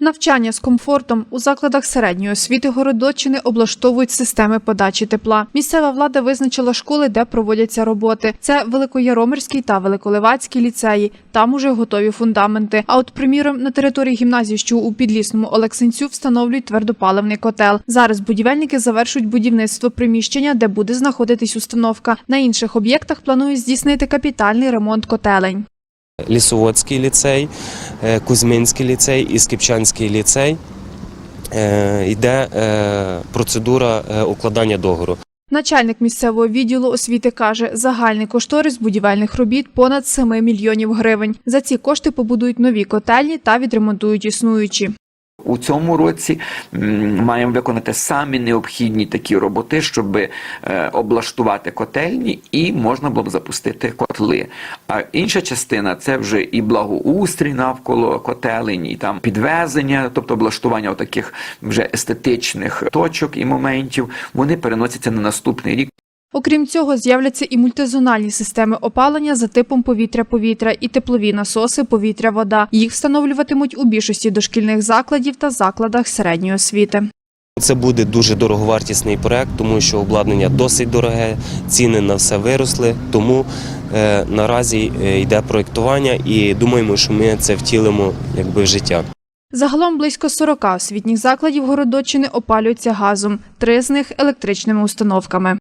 Навчання з комфортом у закладах середньої освіти Городоччини облаштовують системи подачі тепла. Місцева влада визначила школи, де проводяться роботи. Це Великояромирський та Великоливацький ліцеї. Там уже готові фундаменти. А от, приміром, на території гімназії, що у підлісному Олексинцю, встановлюють твердопаливний котел. Зараз будівельники завершують будівництво приміщення, де буде знаходитись установка. На інших об'єктах планують здійснити капітальний ремонт котелень. Лісоводський ліцей, е, Кузьминський ліцей і Скипчанський ліцей. Е, Йде е, процедура укладання договору. Начальник місцевого відділу освіти каже, загальний кошторис будівельних робіт понад 7 мільйонів гривень. За ці кошти побудують нові котельні та відремонтують існуючі. У цьому році маємо виконати самі необхідні такі роботи, щоб е, облаштувати котельні і можна було б запустити котли. А інша частина це вже і благоустрій навколо котелень, і там підвезення, тобто облаштування таких вже естетичних точок і моментів. Вони переносяться на наступний рік. Окрім цього, з'являться і мультизональні системи опалення за типом повітря-повітря і теплові насоси повітря-вода. Їх встановлюватимуть у більшості дошкільних закладів та закладах середньої освіти. Це буде дуже дороговартісний проект, тому що обладнання досить дороге, ціни на все виросли. Тому е, наразі е, йде проєктування і думаємо, що ми це втілимо якби в життя. Загалом близько 40 освітніх закладів Городоччини опалюються газом, три з них електричними установками.